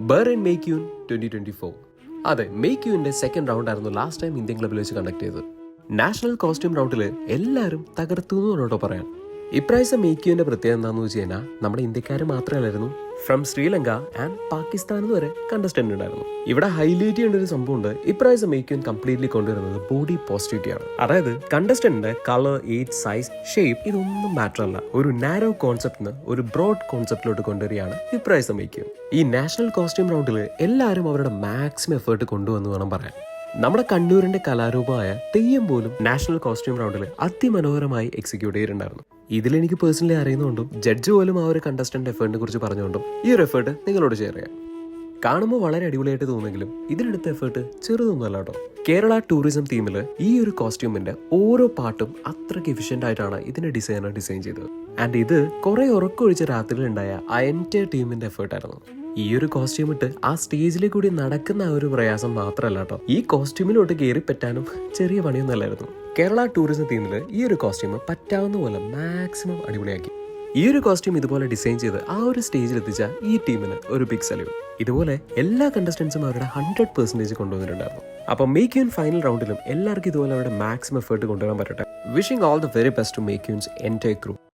Bur and Make Youn twenty twenty four അതെ Make യുവിന്റെ second round ആയിരുന്നു last time Indian ക്ലബിൽ വെച്ച് കണ്ടക്ട് ചെയ്തത്. നാഷണൽ കോസ്റ്റ്യൂം റൗണ്ടിൽ എല്ലാവരും തകർത്തു എന്ന് വേണോട്ടോ പറയാൻ ഇപ്രാവശ്യം മേക്ക് യുവിന്റെ പ്രത്യേകത എന്താണെന്ന് വെച്ച് കഴിഞ്ഞാൽ നമ്മുടെ ഇന്ത്യക്കാർ മാത്രമല്ലായിരുന്നു ഫ്രം ശ്രീലങ്ക ആൻഡ് പാകിസ്ഥാനിൽ വരെ കണ്ടസ്റ്റന്റ് ഉണ്ടായിരുന്നു. ഇവിടെ ഹൈലൈറ്റ് ചെയ്യേണ്ട ഒരു സംഭവമുണ്ട് ഇപ്രാവശ്യം മേക്ക് കംപ്ലീറ്റ്ലി കൊണ്ടുവരുന്നത് ബോഡി പോസിറ്റിവിറ്റി ആണ്. അതായത് കണ്ടസ്റ്റന്റിന്റെ കളർ ഏജ് സൈസ് ഷേപ്പ് ഇതൊന്നും മാറ്റർ അല്ല. ഒരു നാരോ കോൺസെപ്റ്റിന് ഒരു ബ്രോഡ് കോൺസെപ്റ്റിലോട്ട് കൊണ്ടുവരികയാണ് ഇപ്രാവശ്യം മേക്ക് ഈ നാഷണൽ കോസ്റ്റ്യൂം റൗണ്ടിൽ എല്ലാവരും അവരുടെ മാക്സിമം എഫേർട്ട് കൊണ്ടുവന്നു വേണം പറയാൻ. നമ്മുടെ കണ്ണൂരിന്റെ കലാരൂപമായ തെയ്യം പോലും നാഷണൽ കോസ്റ്റ്യൂം റൗണ്ടിൽ അതിമനോഹരമായി എക്സിക്യൂട്ട് ചെയ്തിട്ടുണ്ടായിരുന്നു. ഇതിൽ എനിക്ക് പേഴ്സണലി അറിയുന്നതുകൊണ്ടും ജഡ്ജ് പോലും ആ ഒരു കണ്ടസ്റ്റന്റ് എഫേർട്ടിനെ കുറിച്ച് പറഞ്ഞുകൊണ്ടും ഈ ഒരു എഫേർട്ട് നിങ്ങളോട് ഷെയർ ചെയ്യാം. കാണുമ്പോൾ വളരെ അടിപൊളിയായിട്ട് തോന്നുമെങ്കിലും ഇതിനെടുത്ത എഫേർട്ട് ചെറുതൊന്നുമല്ല കേട്ടോ. കേരള ടൂറിസം തീമിൽ ഈ ഒരു കോസ്റ്റ്യൂമിന്റെ ഓരോ പാട്ടും അത്രയ്ക്ക് എഫിഷ്യന്റ് ആയിട്ടാണ് ഇതിന്റെ ഡിസൈനർ ഡിസൈൻ ചെയ്തത്. ആൻഡ് ഇത് കുറെ ഉറക്കമൊഴിച്ച രാത്രിയിൽ ഉണ്ടായ ആ ടീമിന്റെ എഫേർട്ടായിരുന്നു ഈ ഒരു കോസ്റ്റ്യൂം ഇട്ട് ആ സ്റ്റേജിൽ കൂടി നടക്കുന്ന ആ ഒരു പ്രയാസം മാത്രമല്ല കേട്ടോ. ഈ കോസ്റ്റ്യൂമിലോട്ട് കയറി പറ്റാനും ചെറിയ പണിയൊന്നുമല്ലായിരുന്നു. കേരള ടൂറിസം തീമിൽ ഈ ഒരു കോസ്റ്റ്യൂം പറ്റാവുന്ന പോലെ മാക്സിമം അടിപൊളിയാക്കി. ഈ ഒരു കോസ്റ്റ്യൂം ഇതുപോലെ ഡിസൈൻ ചെയ്ത് ആ ഒരു സ്റ്റേജിൽ എത്തിച്ച ഈ ടീമിന് ഒരു ബിഗ് സല്യൂട്ട് ഇതുപോലെ എല്ലാ കണ്ടസ്റ്റൻസും അവരുടെ ഹൺഡ്രഡ് പെർസെന്റേജ് കൊണ്ടുവന്നിട്ടുണ്ടായിരുന്നു. അപ്പോൾ മേക്ക് യുൻ ഫൈനൽ റൗണ്ടിലും എല്ലാവർക്കും ഇതുപോലെ അവരുടെ മാക്സിമം എഫേർട്ട് കൊണ്ടുവരാൻ പറ്റട്ടെ. Wishing all the very best to Make Youn's entire crew